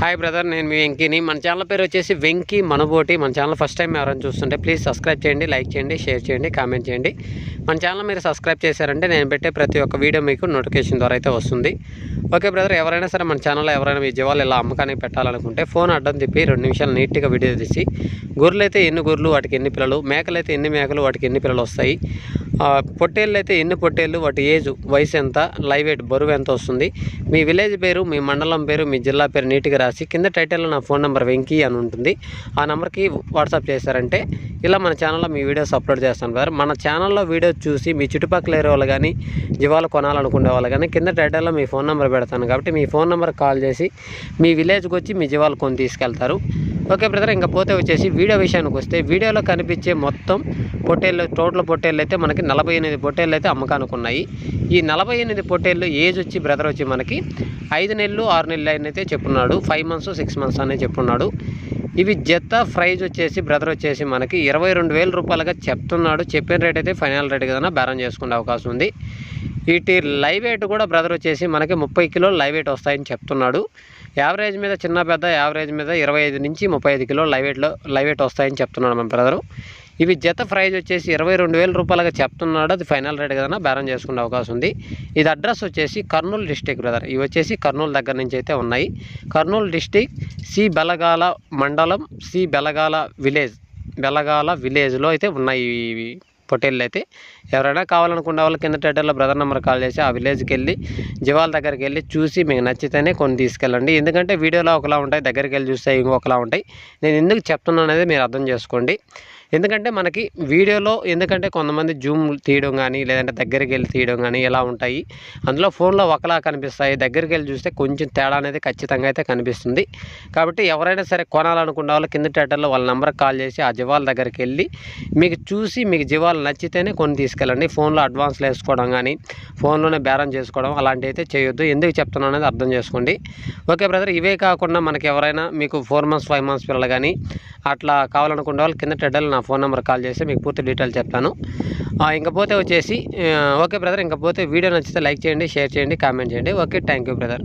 Hi brother నేను మీ వెంకీని. మన channel పేరు వచ్చేసి వెంకీ మనబోటి. మన ఛానల్ ఫస్ట్ టైం ఎవరైనా చూస్తుంటే ప్లీజ్ సబ్స్క్రైబ్ చేయండి లైక్ చేయండి షేర్ చేయండి కామెంట్ చేయండి. మన ఛానల్ మీరు సబ్స్క్రైబ్ చేశారంటే నేను పెట్టే ప్రతి ఒక్క వీడియో మీకు నోటిఫికేషన్ ద్వారా అయితే వస్తుంది. ఓకే బ్రదర్ ఎవరైనా సరే మన ఛానల్లో ఎవరైనా మీ జీవాలు ఇలా అమ్మకానికి పెట్టాలనుకుంటే ఫోన్ అడ్డం తిప్పి రెండు నిమిషాలు నీట్గా వీడియో తీసి. గొర్రెలు అయితే ఎన్ని గొర్రెలు వాటికి ఎన్ని పిల్లలు మేకలు అయితే ఎన్ని మేకలు వాటికి ఎన్ని పిల్లలు వస్తాయి? పొట్టేళ్ళు అయితే ఎన్ని పొట్టేళ్ళు వాటి ఏజ్ వయసు ఎంత లైవ్ ఎయిట్ బరువు ఎంత వస్తుంది? మీ విలేజ్ పేరు మీ మండలం పేరు మీ జిల్లా పేరు నీట్గా రాసి కింద టైటిల్లో నా ఫోన్ నెంబర్ వెంకీ అని ఉంటుంది. ఆ నెంబర్కి వాట్సాప్ చేశారంటే ఇలా మన ఛానల్లో మీ వీడియోస్ అప్లోడ్ చేస్తాను సార్ మన ఛానల్లో వీడియో చూసి మీ చుట్టుపక్కల ఏరే వాళ్ళు కానీ జీవాలు కొనాలనుకునే వాళ్ళు కానీ కింద టైటిల్లో మీ ఫోన్ నెంబర్ పెడతాను. కాబట్టి మీ ఫోన్ నెంబర్ కాల్ చేసి మీ విలేజ్కి వచ్చి మీ జీవాలు కొని తీసుకెళ్తారు. ఓకే బ్రదర్ ఇంకా పోతే వచ్చేసి వీడియో విషయానికి వస్తే వీడియోలో కనిపించే మొత్తం పొట్టేళ్ళు టోటల్ పొట్టేళ్ళు అయితే మనకి నలభై ఎనిమిది పొట్టేళ్ళు అయితే అమ్మకానికి ఉన్నాయి. ఈ నలభై ఎనిమిది పొట్టేళ్ళు ఏజ్ వచ్చి బ్రదర్ వచ్చి మనకి ఐదు నెలలు ఆరు నెలలు అయినైతే అయితే చెప్పున్నాడు. ఫైవ్ మంత్స్ సిక్స్ మంత్స్ అనే చెప్పున్నాడు. ఇవి జత ప్రైజ్ వచ్చేసి బ్రదర్ వచ్చేసి మనకి ఇరవై రెండు వేల రూపాయలుగా చెప్తున్నాడు. చెప్పిన రేట్ అయితే ఫైనల్ రేట్ కదా బేరం చేసుకునే అవకాశం ఉంది. వీటి లైవ్ వెయిట్ కూడా బ్రదర్ వచ్చేసి మనకి ముప్పై కిలోలు లైవ్ వెయిట్ వస్తాయని చెప్తున్నాడు. యావరేజ్ మీద చిన్న పెద్ద యావరేజ్ మీద ఇరవై ఐదు నుంచి ముప్పై ఐదు కిలో లైవ్ వెయిట్లో లైవ్ వెయిట్ వస్తాయని చెప్తున్నాడు మన బ్రదరు. ఇవి జత ప్రైజ్ వచ్చేసి ఇరవై రెండు వేల రూపాయలుగా చెప్తున్నాడు. అది ఫైనల్ రేట్ కదా బేరం చేసుకునే అవకాశం ఉంది. ఇది అడ్రస్ వచ్చేసి కర్నూలు డిస్టిక్ బ్రదర్. ఇవి వచ్చేసి కర్నూలు దగ్గర నుంచి అయితే ఉన్నాయి. కర్నూలు డిస్టిక్ సి బెలగాల మండలం సి బెలగాల విలేజ్ బెలగాల విలేజ్లో అయితే ఉన్నాయి ఇవి పొట్టేళ్ళు అయితే. ఎవరైనా కావాలనుకున్న వాళ్ళు కింద టైటర్లో బ్రదర్ నెంబర్ కాల్ చేసి ఆ విలేజ్కి వెళ్ళి జీవాల దగ్గరికి వెళ్ళి చూసి మీకు నచ్చితేనే కొన్ని తీసుకెళ్ళండి. ఎందుకంటే వీడియోలో ఒకలా ఉంటాయి దగ్గరికి వెళ్ళి చూస్తే ఇంకొకలా ఉంటాయి. నేను ఎందుకు చెప్తున్నాను అనేది మీరు అర్థం చేసుకోండి. ఎందుకంటే మనకి వీడియోలో ఎందుకంటే కొంతమంది జూమ్ తీయడం కానీ లేదంటే దగ్గరికి వెళ్ళి తీయడం కానీ ఇలా ఉంటాయి అందులో ఫోన్లో ఒకలా కనిపిస్తాయి. దగ్గరికి వెళ్ళి చూస్తే కొంచెం తేడా అనేది ఖచ్చితంగా అయితే కనిపిస్తుంది. కాబట్టి ఎవరైనా సరే కొనాలనుకున్న వాళ్ళు కింద టైటల్లో వాళ్ళ నెంబర్కి కాల్ చేసి ఆ జీవాల దగ్గరికి వెళ్ళి మీకు చూసి మీకు జీవాలు నచ్చితేనే కొన్ని తీసుకెళ్ళండి. ఫోన్లో అడ్వాన్స్లు వేసుకోవడం కానీ ఫోన్లోనే బేరం చేసుకోవడం అలాంటివి అయితే చేయొద్దు. ఎందుకు చెప్తున్నాను అనేది అర్థం చేసుకోండి. ఓకే బ్రదర్ ఇవే కాకుండా మనకి ఎవరైనా మీకు ఫోర్ మంత్స్ ఫైవ్ మంత్స్ పిల్లలు కానీ అట్లా కావాలనుకునే వాళ్ళు కింద టెడ్డలు నా ఫోన్ నెంబర్ కాల్ చేస్తే మీకు పూర్తి డీటెయిల్స్ చెప్తాను. ఇంకపోతే వచ్చేసి ఓకే బ్రదర్ ఇంకపోతే వీడియో నచ్చితే లైక్ చేయండి షేర్ చేయండి కామెంట్ చేయండి. Okay thank you brother.